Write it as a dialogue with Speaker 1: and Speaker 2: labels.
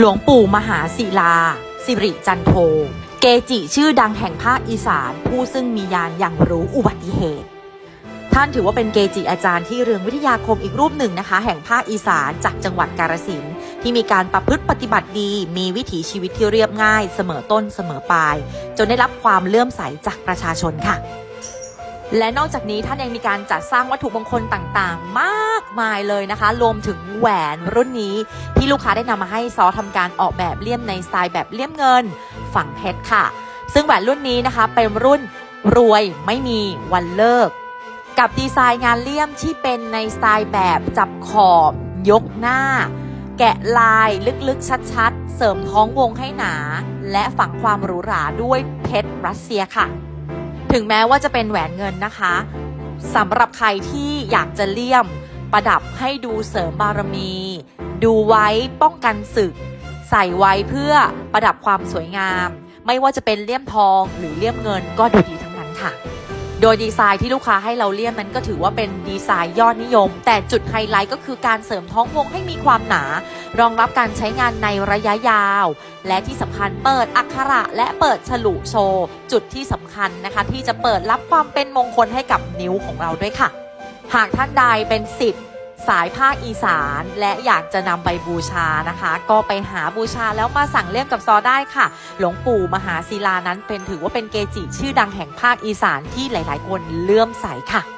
Speaker 1: หลวงปู่มหาศิลา สิริจันโท เกจิชื่อดังแห่งภาคอีสาน ผู้ซึ่งมียานอย่างรู้อุบัติเหตุ ท่านถือว่าเป็นเกจิอาจารย์ที่เรืองวิทยาคมอีกรูปหนึ่งนะคะ แห่งภาคอีสานจากจังหวัดกาฬสินธุ์ที่มีการประพฤติปฏิบัติดี มีวิถีชีวิตที่เรียบง่าย เสมอต้นเสมอปลาย จนได้รับความเลื่อมใสจากประชาชนค่ะ และนอกจากนี้ท่านยังมีการจัดสร้างวัตถุมงคลต่างๆ มากมายเลยนะคะ รวมถึงแหวนรุ่นนี้ที่ลูกค้าได้นำมาให้ซอทำการออกแบบเลี่ยมในสไตล์แบบเลี่ยมเงิน ฝังเพชรค่ะ ซึ่งแหวนรุ่นนี้นะคะเป็นรุ่นรวยไม่มีวันเลิก กับดีไซน์งานเลี่ยมที่เป็นในสไตล์แบบจับขอบ ยกหน้า แกะลายลึกๆ ชัดๆ เสริมท้องวงให้หนา และฝังความหรูหราด้วยเพชรรัสเซียค่ะ ถึงแม้ว่าจะเป็นแหวนเงินนะคะสำหรับใครที่อยากจะเลี่ยมประดับให้ดูเสริมบารมี ดูไว้ป้องกันศึก ใส่ไว้เพื่อประดับความสวยงาม ไม่ว่าจะเป็นเลี่ยมทองหรือเลี่ยมเงินก็ดูดีทั้งนั้นค่ะ โดยดีไซน์ที่ลูกค้าให้เราเลี่ยมนั้นก็ถือว่าเป็นดีไซน์ยอดนิยม แต่จุดไฮไลท์ก็คือการเสริมท้องวงให้มีความหนา รองรับการใช้งานในระยะยาว และที่สำคัญเปิดอักขระและเปิดฉลุโชว์ จุดที่สำคัญนะคะ ที่จะเปิดรับความเป็นมงคลให้กับนิ้วของเราด้วยค่ะ หากท่านใดเป็นสิทธิ์ สายภาคอีสาน และอยากจะนำไปบูชานะคะ ก็ไปหาบูชาแล้วมาสั่งเลี่ยมกับซอได้ค่ะ หลวงปู่มหาศิลานั้นเป็นถือว่าเป็นเกจิชื่อดังแห่งภาคอีสานที่หลาย ๆ คนเลื่อมใสค่ะ